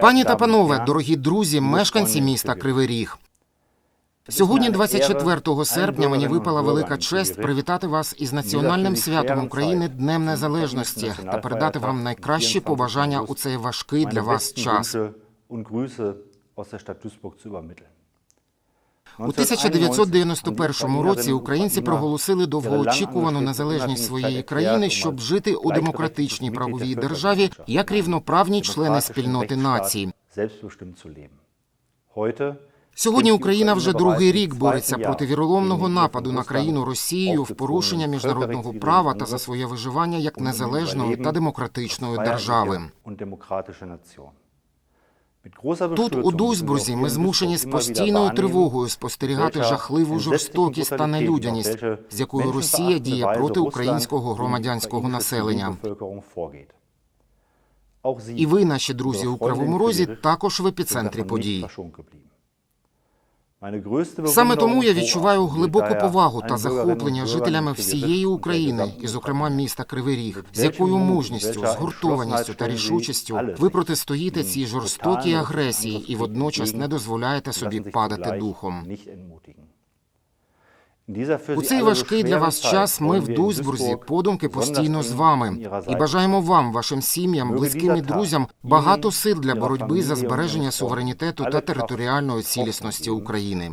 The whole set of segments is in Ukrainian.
Пані та панове, дорогі друзі, мешканці міста Кривий Ріг. Сьогодні, 24 серпня, мені випала велика честь привітати вас із національним святом України Днем Незалежності та передати вам найкращі побажання у цей важкий для вас час. У 1991 році українці проголосили довгоочікувану незалежність своєї країни, щоб жити у демократичній правовій державі як рівноправні члени спільноти націй. Сьогодні Україна вже другий рік бореться проти віроломного нападу на країну Росією в порушення міжнародного права та за своє виживання як незалежної та демократичної держави. Тут, у Дузьбурзі ми змушені з постійною тривогою спостерігати жахливу жорстокість та нелюдяність, з якою Росія діє проти українського громадянського населення. І ви, наші друзі, у Кривому Розі, також в епіцентрі подій. Саме тому я відчуваю глибоку повагу та захоплення жителями всієї України, і, зокрема, міста Кривий Ріг, з якою мужністю, згуртованістю та рішучістю ви протистоїте цій жорстокій агресії і водночас не дозволяєте собі падати духом. У цей важкий для вас час ми в Дуйсбурзі подумки постійно з вами. І бажаємо вам, вашим сім'ям, близьким і друзям багато сил для боротьби за збереження суверенітету та територіальної цілісності України.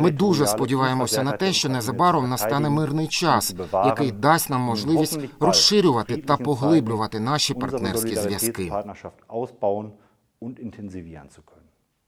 Ми дуже сподіваємося на те, що незабаром настане мирний час, який дасть нам можливість розширювати та поглиблювати наші партнерські зв'язки.